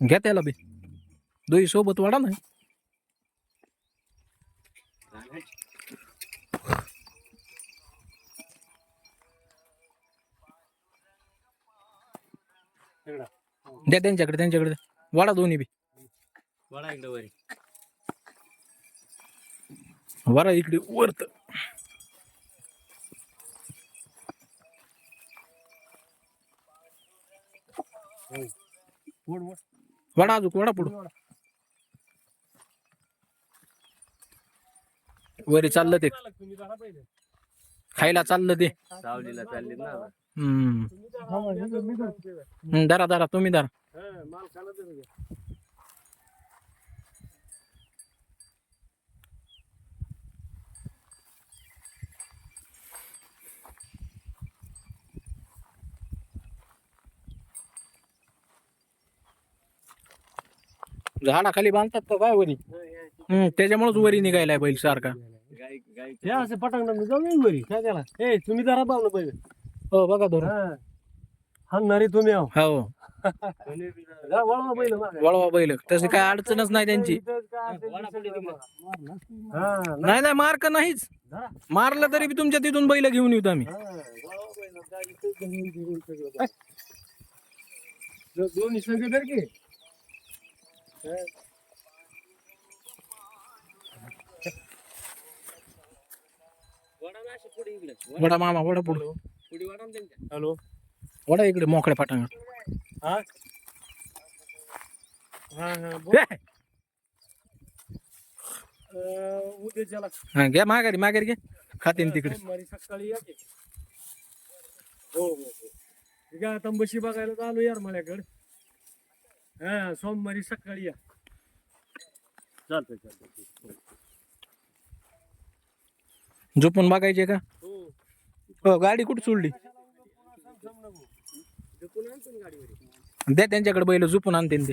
घ्या त्याला बी. दोही सोबत वाढा ना. द्या त्यांच्याकडे त्यांच्याकडे. वाढा दोन्ही बी. वडा इकडे वरी. इकडे वरत. वाडा अजून वाडा पुढं. वरी चाललं ते. खायला चाललं ते. सावलीला चालली ना. हम्म. हम्म, धरा धरा तुम्ही धरा. झाडाखाली बांधतात का काय वरी? हम्म त्याच्यामुळेच वरी निघायलाय बैल सारखा. हे असे पटांगण जाऊन वरी. काय त्याला? ए तुम्ही जरा पाहुणं पहिले. हो बघा धरून. हाणणारे तुम्ही आहो. हो. जा, वळवा पहिलं मागे. वळवा बैल. तशी काय अडचणच नाही त्यांची. हा, ना- नाही नाही मार्क नाहीच? धरा. मारलं तरी बी तुमच्या तिथून बैल घेऊन येतो आम्ही. हा, दोन्ही संघ धर की. वडा मामा वडा पुढे. हॅलो. वडा इकडे मोकळ्या पाटांगण हा? हा हा हा! घ्या माघारी माघारी घ्या खातीन तिकडे. सकाळी या. हो हो हो. ठीक आहे आता म्हशी बघायला आलो यार माझ्याकडे. हा सोमवारी सकाळी या. चालतंय चालतंय. झोपून बघायचे का? हो. हो गाडी कुठे सोडली? झोपून आणतो ना गाडीवर. द्या त्यांच्याकडे बैल झोपून आणते ते.